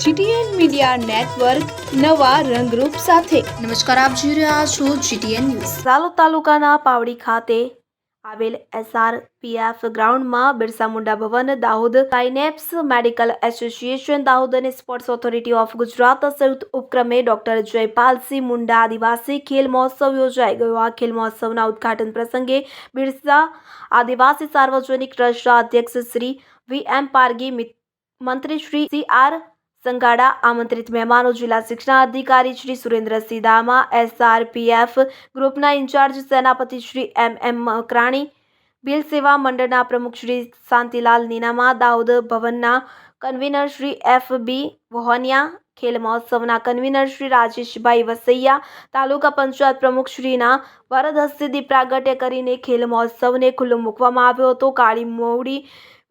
GTN media network નવા રંગરૂપ સાથે. નમસ્કાર આપ જોઈ રહ્યા છો જીટીએન ન્યૂઝ. સાલોદ તાલુકાના પાવડી ખાતે આવેલ એસઆરપીએફ ગ્રાઉન્ડમાં Birsa Munda Bhavan Dahod synapse medical association Dahod અને સ્પોર્ટ્સ ઓથોરિટી ઓફ ગુજરાત સંયુક્ત ઉપક્રમે ડોક્ટર જયપાલસિંહ મુંડા આદિવાસી ખેલ મહોત્સવ યોજાઈ ગયો. આ ખેલ મહોત્સવના ઉદ્ઘાટન પ્રસંગે બિરસા આદિવાસી સાર્વજનિક ટ્રસ્ટના અધ્યક્ષ શ્રી વી એમ પારગી મિત- મંત્રી શ્રી સી આર સંગાડા આમંત્રિત મહેમાનો જિલ્લા શિક્ષણ અધિકારી શ્રી સુરેન્દ્રસિંહ દામા એસઆરપીએફ ગ્રુપના ઇન્ચાર્જ સેનાપતિ શ્રી એમ એમ મકરાણી, બિલ સેવા મંડળના પ્રમુખ શ્રી શાંતિલાલ નીનામા દાઉદ ભવનના convener Shri F B Vahoniya, ખેલ મહોત્સવના કન્વીનર શ્રી રાજેશભાઈ વસૈયા, તાલુકા પંચાયત પ્રમુખ શ્રીના વરદ હસ્તે પ્રાગટ્ય કરીને ખેલ મહોત્સવને ખુલ્લો મૂકવામાં આવ્યો હતો. કાળી મોવડી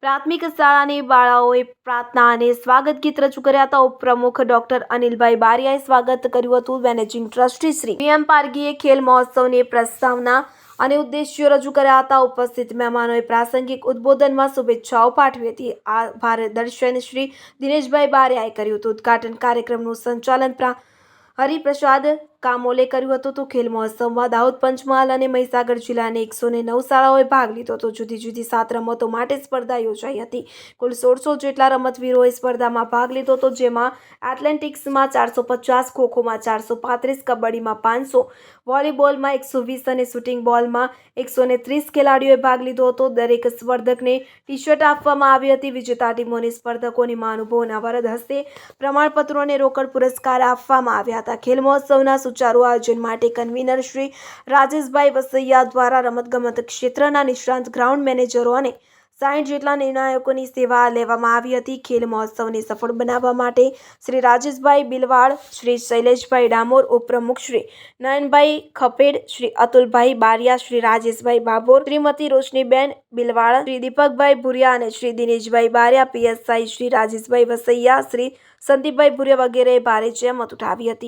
પ્રાથમિક શાળાની બાળાઓએ પ્રાર્થના અને સ્વાગત ગીત રજૂ કર્યા હતા. ઉપપ્રમુખ ડોક્ટર અનિલભાઈ બારિયાએ સ્વાગત કર્યું હતું. મેનેજિંગ ટ્રસ્ટી શ્રી પીએમ પારગીએ ખેલ મહોત્સવની પ્રસ્તાવના અને ઉદ્દેશ્યો રજૂ કર્યા હતા. ઉપસ્થિત મહેમાનોએ પ્રાસંગિક ઉદ્બોધનમાં શુભેચ્છાઓ પાઠવી હતી. આ ભારત દર્શન શ્રી દિનેશભાઈ બારિયાએ કર્યું હતું. ઉદ્ઘાટન કાર્યક્રમનું સંચાલન પ્રા હરિપ્રસાદ કામોલે કર્યું હતું તો ખેલ મહોત્સવમાં દાહોદ, પંચમહાલ અને મહીસાગર જિલ્લાની એકસો નવ શાળાઓએ ભાગ લીધો હતો. જુદી જુદી સાત રમતો માટે સ્પર્ધા યોજાઈ હતી. કુલ સોળસો જેટલા રમતવીરોએ સ્પર્ધામાં ભાગ લીધો હતો, જેમાં એથ્લેટિક્સમાં ચારસો પચાસ, ખોખોમાં ચારસો પાંત્રીસ, કબડ્ડીમાં પાંચસો, વોલીબોલમાં એકસો વીસ અને શૂટિંગ બોલમાં એકસો ને ત્રીસ ખેલાડીઓએ ભાગ લીધો હતો. દરેક સ્પર્ધકને ટી શર્ટ આપવામાં આવી હતી. વિજેતા ટીમોની સ્પર્ધકોની મહાનુભવોના વરદ હસ્તે પ્રમાણપત્રો અને રોકડ પુરસ્કાર આપવામાં આવ્યા હતા. ખેલ મહોત્સવના સુચારુ આયોજન માટે કન્વીનર શ્રી રાજેશભાઈ વસૈયા દ્વારા રમતગમત ક્ષેત્રના નિષ્ણાંત ગ્રાઉન્ડ મેનેજરો અને સાઠ જેટલા નિર્ણાયકોની સેવા લેવામાં આવી હતી. ખેલ મહોત્સવને સફળ બનાવવા માટે શ્રી રાજેશભાઈ બિલવાડ, શ્રી શૈલેષભાઈ ડામોર, ઉપપ્રમુખ શ્રી નયનભાઈ ખપેડ, શ્રી અતુલભાઈ બારિયા, શ્રી રાજેશભાઈ બાબોર, શ્રીમતી રોશનીબેન બિલવાડ, શ્રી દીપકભાઈ ભુરિયા અને શ્રી દિનેશભાઈ બારિયા, પીએસઆઈ શ્રી રાજેશભાઈ વસૈયા, શ્રી સંદીપભાઈ ભુરિયા વગેરેએ ભારે જહેમત ઉઠાવી હતી.